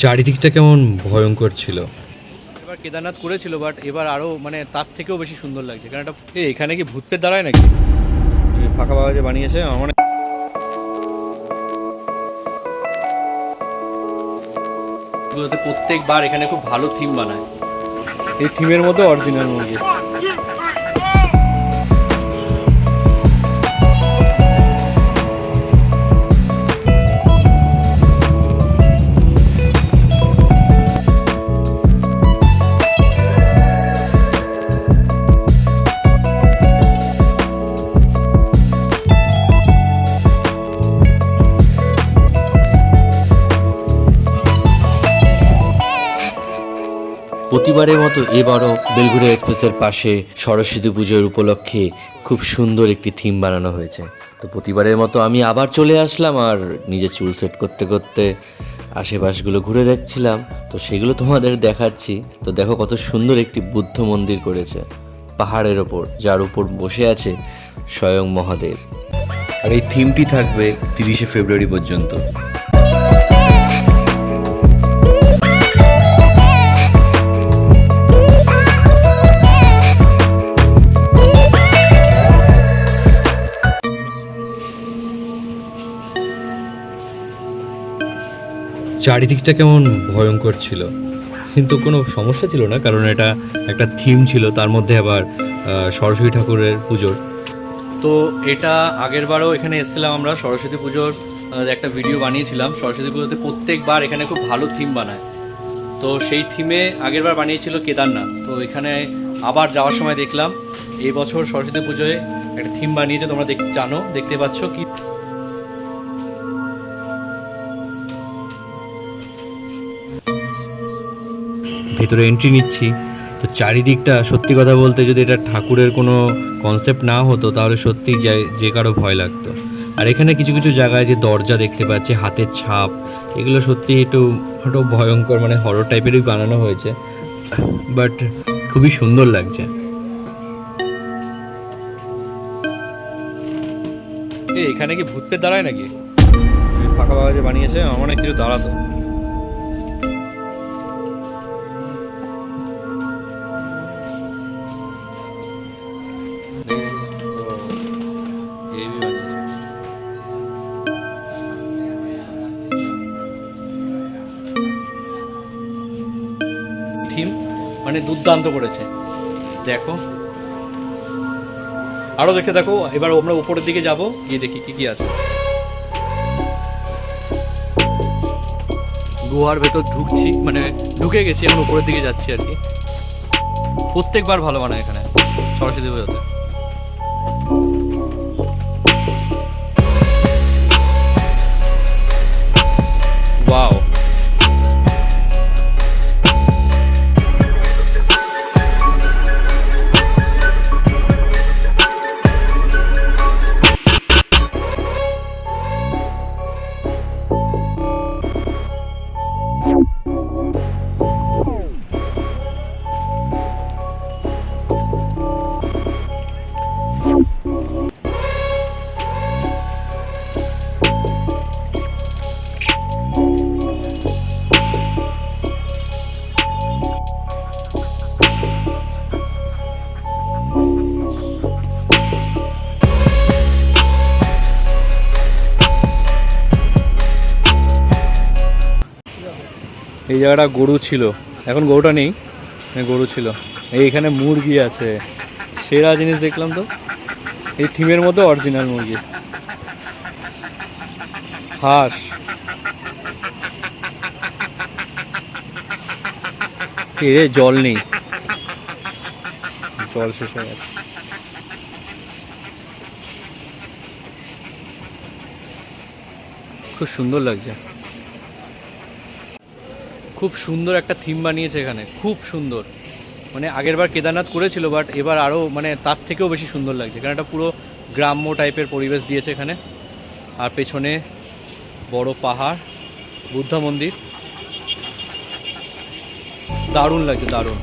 চারিদিকটা কেমন ভয়ঙ্কর ছিল। এবার কেদারনাথ করেছিল বাট এবার আরও মানে তার থেকেও বেশি সুন্দর লাগছে। কারণ এটা এখানে কি ভূতপের দাঁড়ায় নাকি? ফাঁকা ফাঁকা যে বানিয়েছে, আমার প্রত্যেকবার এখানে খুব ভালো থিম বানায়। এই থিমের মধ্যে অরিজিনাল মুরগি প্রতিবারের মতো এবারও বেলঘুরিয়া এক্সপ্রেসের পাশে সরস্বতী পুজোর উপলক্ষে খুব সুন্দর একটি থিম বানানো হয়েছে। তো প্রতিবারের মতো আমি আবার চলে আসলাম আর নিজে চুল সেট করতে করতে আশেপাশগুলো ঘুরে দেখছিলাম। তো সেগুলো তোমাদের দেখাচ্ছি। তো দেখো কত সুন্দর একটি বুদ্ধ মন্দির করেছে পাহাড়ের ওপর, যার উপর বসে আছে স্বয়ং মহাদেব। আর এই থিমটি থাকবে তিরিশে ফেব্রুয়ারি পর্যন্ত। চারিদিকটা কেমন ভয়ঙ্কর ছিল। কিন্তু কোনো সমস্যা ছিল না, কারণ এটা একটা থিম ছিল, তার মধ্যে আবার সরস্বতী ঠাকুরের পুজোর। তো এটা আগের বারও এখানে এসেছিলাম আমরা, সরস্বতী পুজোর একটা ভিডিও বানিয়েছিলাম। সরস্বতী পুজোতে প্রত্যেকবার এখানে খুব ভালো থিম বানায়। তো সেই থিমে আগেরবার বানিয়েছিল কেদারনাথ। তো এখানে আবার যাওয়ার সময় দেখলাম, এই বছর সরস্বতী পুজোয় একটা থিম বানিয়েছে, তোমরা দেখ, জানো, দেখতে পাচ্ছ কি ভেতরে এন্ট্রি নিচ্ছি। তো চারিদিকটা সত্যি কথা বলতে যদি এটা ঠাকুরের কোনো কনসেপ্ট না হতো, তাহলে সত্যি যে কারও ভয় লাগতো। আর এখানে কিছু কিছু জায়গায় যে দরজা দেখতে পাচ্ছি, হাতের ছাপ, এগুলো সত্যি একটু একটু ভয়ঙ্কর মানে হরর টাইপেরই বানানো হয়েছে। বাট খুবই সুন্দর লাগছে। এখানে কি ভূতপের দাঁড়ায় নাকি? ফাঁকা ফাঁকা যে বানিয়েছে, আমার মনে কিছু দাঁড়াতো। থিম মানে দুর্দান্ত করেছে। দেখো। আরও দেখে দেখো এবার আমরা উপরের দিকে যাব, গিয়ে দেখি কি কি আছে। গুহার ভেতর ঢুকছি মানে ঢুকে গেছি, এখন উপরের দিকে যাচ্ছি আর কি। প্রত্যেকবার ভালো বানায় এখানে, সরস্বতী পুজোতে। এই জায়গাটা গরু ছিল। এখন গরুটা নেই গরু ছিল। এইখানে মুরগি আছে। সেরা জিনিস দেখলাম তো। এই থিমের মধ্যে অরিজিনাল মুরগি। হাঁস। এ জল নেই। জল শেষ হয়ে গেছে। খুব সুন্দর লাগছে। খুব সুন্দর একটা থিম বানিয়েছে এখানে, খুব সুন্দর। মানে আগেরবার কেদারনাথ করেছিল বাট এবার আরও মানে তার থেকেও বেশি সুন্দর লাগছে, কারণ এটা পুরো গ্রাম্য টাইপের পরিবেশ দিয়েছে এখানে। আর পেছনে বড় পাহাড়, বুদ্ধা মন্দির। দারুণ লাগছে, দারুণ।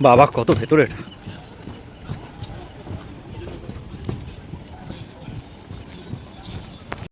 বাবা কত ভেতরে